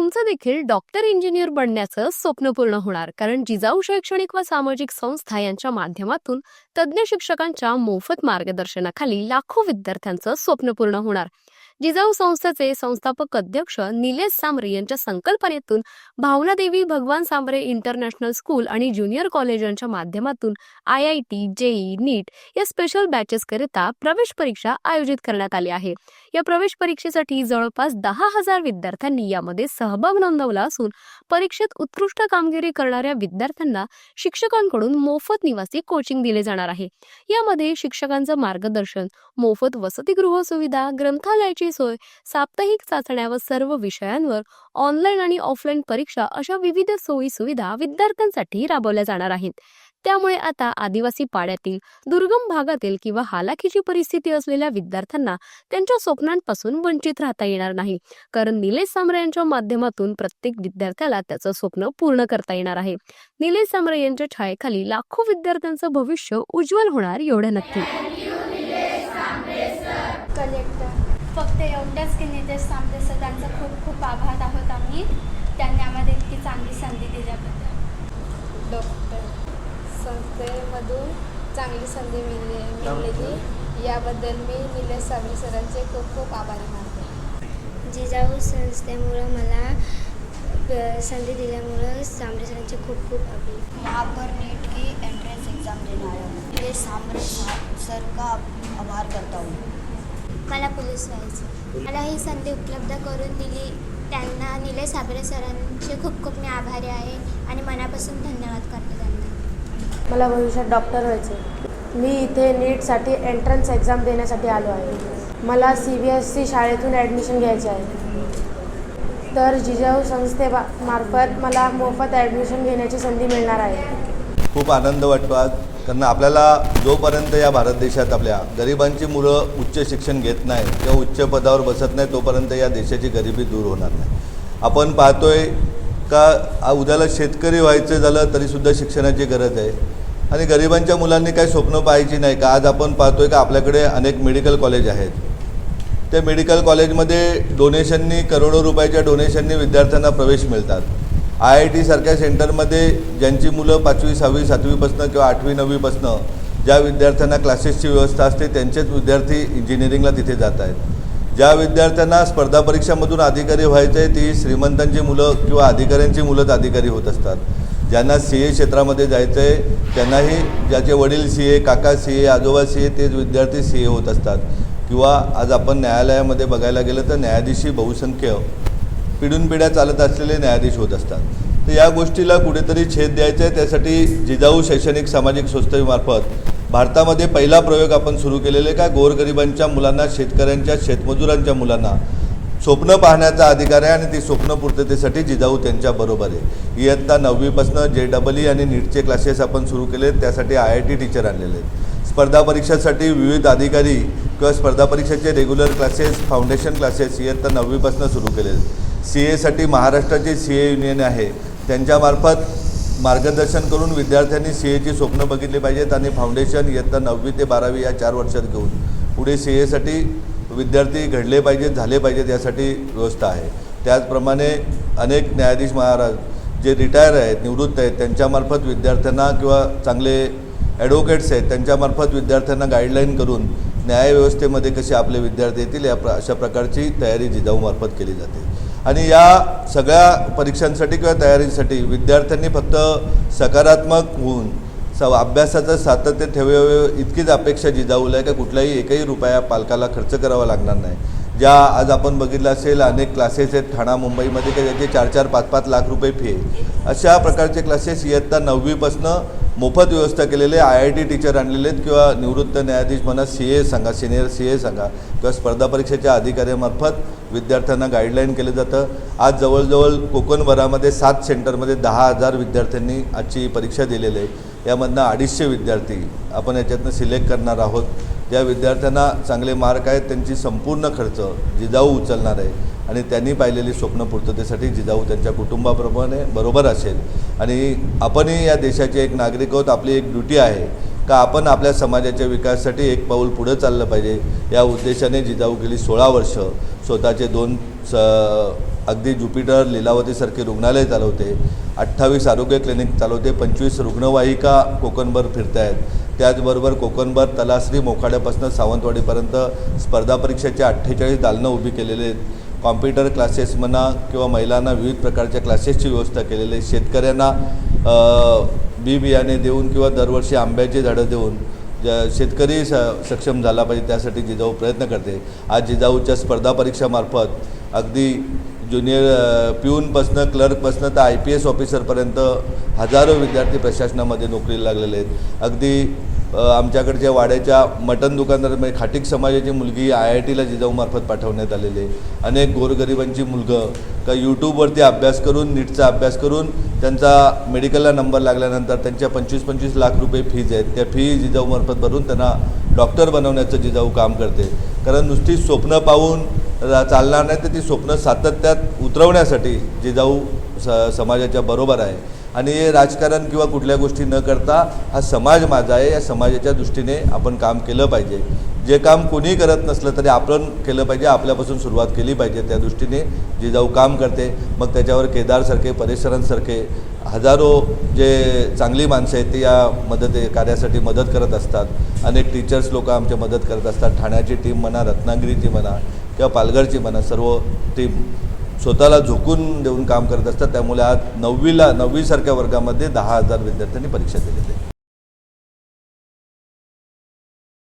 तुमचं देखील doctor engineer बनण्याचं स्वप्न पूर्ण होणार. कारण जिजाऊ शैक्षणिक व सामाजिक संस्था यांच्या माध्यमातून तज्ज्ञ शिक्षकांच्या मोफत मार्गदर्शनाखाली लाखो विद्यार्थ्यांचं स्वप्न पूर्ण होणार. जिजाऊ संस्थेचे संस्थापक अध्यक्ष निलेश सांबरे यांच्या संकल्पनेतून भावनादेवी भगवान सांबरे इंटरनॅशनल स्कूल आणि ज्युनियर कॉलेज यांच्या माध्यमातून I I T JEE NEET या स्पेशल बॅचेस करिता प्रवेश परीक्षा आयोजित करण्यात आली आहे. या प्रवेश परीक्षेसाठी जवळपास दहा हजार विद्यार्थ्यांनी यामध्ये सहभाग नोंदवला असून परीक्षेत उत्कृष्ट कामगिरी करणाऱ्या विद्यार्थ्यांना शिक्षकांकडून मोफत निवासी कोचिंग दिले जाणार आहे. यामध्ये शिक्षकांचं मार्गदर्शन मोफत वसतिगृह सुविधा ग्रंथालयाची सोय साप्ताहिक चाचण्या व सर्व विषयांवर ऑनलाईन आणि ऑफलाईन परीक्षा अशा विविध सोयी सुविधा विद्यार्थ्यांसाठी राबवल्या जाणार आहेत. त्यामुळे आता आदिवासी पाड्यातील दुर्गम भागातील किंवा हालाखीची परिस्थिती असलेल्या विद्यार्थ्यांना त्यांच्या स्वप्नांपासून वंचित राहता येणार नाही. कारण निलेश सामरे यांच्या माध्यमातून प्रत्येक विद्यार्थ्याला त्याचं स्वप्न पूर्ण करता येणार आहे. निलेश सामरे यांच्या छायेखाली लाखो विद्यार्थ्यांचं भविष्य उज्ज्वल होणार एवढं नक्की. फक्त एवढंच की नितेश सांबरे सर त्यांचा खूप खूप आभार आहोत आम्ही. त्यांनी आम्हाला इतकी चांगली संधी दिल्याबद्दल. डॉक्टर संस्थेमधून चांगली संधी मिळली मिळाली. याबद्दल मी निलेश साबळे सरांचे खूप खूप आभारी मानते. जिजाऊ संस्थेमुळं मला संधी दिल्यामुळं सांबरे सरांचे खूप खूप आभार. यहाँ पर नीट की एंट्रेंस एग्ज़ाम देने आया हूँ सर का आभार करता हूँ? मला पोलीस व्हायचं मला ही संधी उपलब्ध करून दिली. त्यांना निलेश साबरे सरांचे खूप खूप मी आभारी आहे आणि मनापासून धन्यवाद करते त्यांना. मला भविष्यात डॉक्टर व्हायचे मी इथे नीटसाठी एंट्रन्स एक्झाम देण्यासाठी आलो आहे. मला सी बी एस सी शाळेतून ॲडमिशन घ्यायचे आहे. तर जिजाऊ संस्थे मार्फत मला मोफत ॲडमिशन घेण्याची संधी मिळणार आहे. खूप आनंद वाटतो आज. कारण आपल्याला जोपर्यंत या भारत देशात आपल्या गरिबांची मुलं उच्च शिक्षण घेत नाही किंवा उच्च पदावर बसत नाही तोपर्यंत या देशाची गरिबी दूर होणार नाही. आपण पाहतोय का उद्याला शेतकरी व्हायचं झालं तरीसुद्धा शिक्षणाची गरज आहे. आणि गरिबांच्या मुलांनी काही स्वप्न पाहायची नाही का? आज आपण पाहतोय का आपल्याकडे अनेक मेडिकल कॉलेज आहेत. त्या मेडिकल कॉलेजमध्ये डोनेशननी करोडो रुपयाच्या डोनेशननी विद्यार्थ्यांना प्रवेश मिळतात. आय आय टी सारख्या सेंटरमध्ये ज्यांची मुलं पाचवी सहावी सातवीपासनं किंवा आठवी नववीपासनं ज्या विद्यार्थ्यांना क्लासेसची व्यवस्था असते त्यांचेच विद्यार्थी इंजिनिअरिंगला तिथे जात आहेत. ज्या विद्यार्थ्यांना स्पर्धा परीक्षामधून अधिकारी व्हायचं आहे ती श्रीमंतांची मुलं किंवा अधिकाऱ्यांची मुलंच अधिकारी होत असतात. ज्यांना सी ए क्षेत्रामध्ये जायचं आहे त्यांनाही ज्याचे वडील सी ए काका सी ए आजोबा सी ए तेच विद्यार्थी सी ए होत असतात. किंवा आज आपण न्यायालयामध्ये बघायला गेलं तर न्यायाधीशी बहुसंख्य पिढून पिढ्या चालत असलेले न्यायाधीश होत असतात. तर या गोष्टीला कुठेतरी छेद द्यायचा आहे. त्यासाठी जिजाऊ शैक्षणिक सामाजिक संस्थेमार्फत भारतामध्ये पहिला प्रयोग आपण सुरू केलेले का गोरगरिबांच्या मुलांना शेतकऱ्यांच्या शेतमजुरांच्या मुलांना. स्वप्न पाहण्याचा अधिकार आहे आणि ती स्वप्न पूर्ततेसाठी जिजाऊ त्यांच्याबरोबर आहे. इयत्ता नववीपासनं जे डबल ई आणि नीटचे क्लासेस आपण सुरू केले आहेत त्यासाठी आय आय टी टीचर आणलेले आहेत. स्पर्धा परीक्षासाठी विविध अधिकारी किंवा स्पर्धा परीक्षेचे रेग्युलर क्लासेस फाउंडेशन क्लासेस इयत्ता नववीपासून सुरू केले आहेत. सी एसाठी महाराष्ट्राचे सी ए युनियन आहे. त्यांच्यामार्फत मार्गदर्शन करून विद्यार्थ्यांनी सी एची स्वप्न बघितली पाहिजेत आणि फाउंडेशन इयत्ता नववी ते बारावी या चार वर्षात घेऊन पुढे सी एसाठी विद्यार्थी घडले पाहिजेत झाले पाहिजेत यासाठी व्यवस्था आहे. त्याचप्रमाणे अनेक न्यायाधीश महाराज जे रिटायर आहेत निवृत्त आहेत त्यांच्यामार्फत विद्यार्थ्यांना किंवा चांगले ॲडव्होकेट्स आहेत त्यांच्यामार्फत विद्यार्थ्यांना गाईडलाईन करून न्यायव्यवस्थेमध्ये कसे आपले विद्यार्थी येतील या प्र अशा प्रकारची तयारी जिजाऊमार्फत केली जाते. आणि या सगळ्या परीक्षांसाठी किंवा तयारीसाठी विद्यार्थ्यांनी फक्त सकारात्मक होऊन स अभ्यासाचं सातत्य ठेवावे इतकीच अपेक्षा जिजाऊला आहे का कुठलाही एकही रुपया पालकाला खर्च करावा लागणार नाही. ज्या आज आपण बघितलं असेल अनेक क्लासेस आहेत ठाणा मुंबईमध्ये का ज्याचे चार चार पाच पाच लाख रुपये फी आहे. अशा प्रकारचे क्लासेस इयत्ता नववीपासनं मोफत व्यवस्था केलेले आय आय टी टीचर आणलेले आहेत किंवा निवृत्त न्यायाधीश म्हणा सी ए सांगा सिनियर सी ए सांगा किंवा स्पर्धा परीक्षेच्या अधिकाऱ्यामार्फत विद्यार्थ्यांना गाईडलाईन केलं जातं. आज जवळजवळ कोकणभरामध्ये सात सेंटरमध्ये दहा हजार विद्यार्थ्यांनी आजची परीक्षा दिलेली आहे. यामधनं अडीचशे विद्यार्थी आपण याच्यातनं सिलेक्ट करणार आहोत. ज्या विद्यार्थ्यांना चांगले मार्क आहेत त्यांची संपूर्ण खर्च जिजाऊ उचलणार आहे. आणि त्यांनी पाहिलेली स्वप्न पूर्ततेसाठी जिजाऊ त्यांच्या कुटुंबाप्रमाणे बरोबर असेल. आणि आपणही या देशाचे एक नागरिक आहोत आपली एक ड्युटी आहे का आपण आपल्या समाजाच्या विकासासाठी एक पाऊल पुढं चाललं पाहिजे? या उद्देशाने जिजाऊ गेली सोळा वर्ष. स्वतःचे दोन स अगदी ज्युपिटर लिलावतीसारखे रुग्णालय चालवते. अठ्ठावीस आरोग्य क्लिनिक चालवते. पंचवीस रुग्णवाहिका कोकणभर फिरत आहेत त्याचबरोबर कोकणभर तलासरी मोखाड्यापासून सावंतवाडीपर्यंत स्पर्धा परीक्षेचे अठ्ठेचाळीस दालनं उभी केलेले आहेत. कॉम्प्युटर क्लासेस म्हणा किंवा महिलांना विविध प्रकारच्या क्लासेसची व्यवस्था केलेली आहे. शेतकऱ्यांना बी बियाणे देऊन किंवा दरवर्षी आंब्याची झाडं देऊन शेतकरी स सक्षम झाला पाहिजे त्यासाठी जिजाऊ प्रयत्न करते. आज जिजाऊच्या स्पर्धा परीक्षामार्फत अगदी ज्युनियर पिऊनपासनं क्लर्कपासनं तर आय पी एस ऑफिसरपर्यंत हजारो विद्यार्थी प्रशासनामध्ये नोकरीला लागलेले आहेत. अगदी आमच्याकडच्या वाड्याच्या मटण म्हणजे खाटीक समाजाची मुलगी आय आय टीला जिजाऊमार्फत पाठवण्यात आलेली आहे. अनेक गोरगरिबांची मुलगं का यूट्यूबवरती अभ्यास करून नीटचा अभ्यास करून त्यांचा मेडिकलला नंबर लागल्यानंतर त्यांच्या पंचवीस पंचवीस लाख रुपये फीज आहेत. त्या फी जिजाऊमार्फत भरून त्यांना डॉक्टर बनवण्याचं जिजाऊ काम करते. कारण नुसती स्वप्न पाहून चालणार नाही तर ती स्वप्न सातत्यात उतरवण्यासाठी जिजाऊ स समाजाच्या बरोबर आहे. आणि हे राजकारण किंवा कुठल्या गोष्टी न करता हा समाज माझा आहे. या समाजाच्या दृष्टीने आपण काम केलं पाहिजे. जे काम कोणी करत नसलं तरी आपण केलं पाहिजे. आपल्यापासून सुरुवात केली पाहिजे. त्या दृष्टीने जिजाऊ काम करते मग त्याच्यावर केदारसारखे परिसरांसारखे हजारो जे चांगली माणसं आहेत ते या मदत कार्यासाठी मदत करत असतात. अनेक टीचर्स लोक आमच्या मदत करत असतात. ठाण्याची टीम म्हणा रत्नागिरीची म्हणा किंवा पालघरची म्हणा सर्व टीम स्वतःला झोकून देऊन काम करत असतात. त्यामुळे आज नववीला नववीसारख्या वर्गामध्ये दहा हजार विद्यार्थ्यांनी परीक्षा दिली